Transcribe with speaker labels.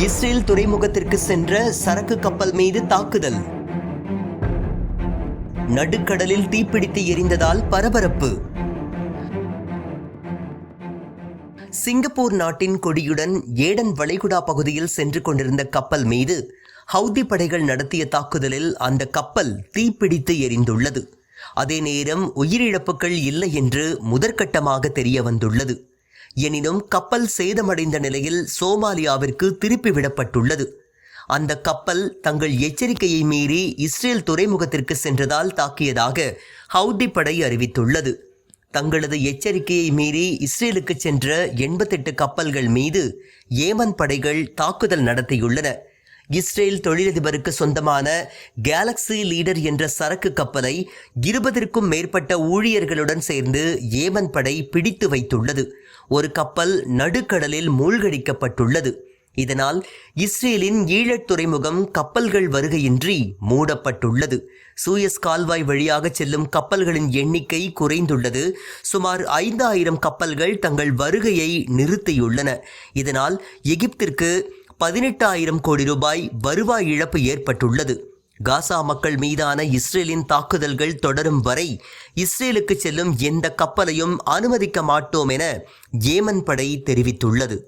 Speaker 1: Israel துறைமுகத்திற்கு சென்ற சரக்கு கப்பல் மீது தாக்குதல். நடுக்கடலில் தீப்பிடித்து எரிந்ததால் பரபரப்பு. சிங்கப்பூர் நாட்டின் கொடியுடன் ஏடன் வளைகுடா பகுதியில் சென்று கொண்டிருந்த கப்பல் மீது ஹவுதி படைகள் நடத்திய தாக்குதலில் அந்த கப்பல் தீப்பிடித்து எரிந்துள்ளது. அதே நேரம் உயிரிழப்புகள் இல்லை என்று முதற்கட்டமாக தெரிய வந்துள்ளது. எனினும் கப்பல் சேதமடைந்த நிலையில் சோமாலியாவிற்கு திருப்பி விடப்பட்டுள்ளது. அந்த கப்பல் தங்கள் எச்சரிக்கையை மீறி இஸ்ரேல் துறைமுகத்திற்கு சென்றதால் தாக்கியதாக ஹவுதி படை அறிவித்துள்ளது. தங்களது எச்சரிக்கையை மீறி இஸ்ரேலுக்கு சென்ற எண்பத்தெட்டு கப்பல்கள் மீது ஏமன் படைகள் தாக்குதல் நடத்தியுள்ளன. இஸ்ரேல் தொழிலதிபருக்கு சொந்தமான கேலக்ஸி லீடர் என்ற சரக்கு கப்பலை இருபதற்கும் மேற்பட்ட ஊழியர்களுடன் சேர்ந்து ஏமன் படை பிடித்து வைத்துள்ளது. ஒரு கப்பல் நடுக்கடலில் மூழ்கடிக்கப்பட்டுள்ளது. இதனால் இஸ்ரேலின் ஈழத் துறைமுகம் கப்பல்கள் வருகையின்றி மூடப்பட்டுள்ளது. சூயஸ் கால்வாய் வழியாக செல்லும் கப்பல்களின் எண்ணிக்கை குறைந்துள்ளது. சுமார் ஐந்தாயிரம் கப்பல்கள் தங்கள் வருகையை நிறுத்தியுள்ளன. இதனால் எகிப்திற்கு பதினெட்டாயிரம் கோடி ரூபாய் வருவாய் இழப்பு ஏற்பட்டுள்ளது. காசா மக்கள் மீதான இஸ்ரேலின் தாக்குதல்கள் தொடரும் வரை இஸ்ரேலுக்கு செல்லும் எந்த கப்பலையும் அனுமதிக்க மாட்டோம் என ஏமன் படை தெரிவித்துள்ளது.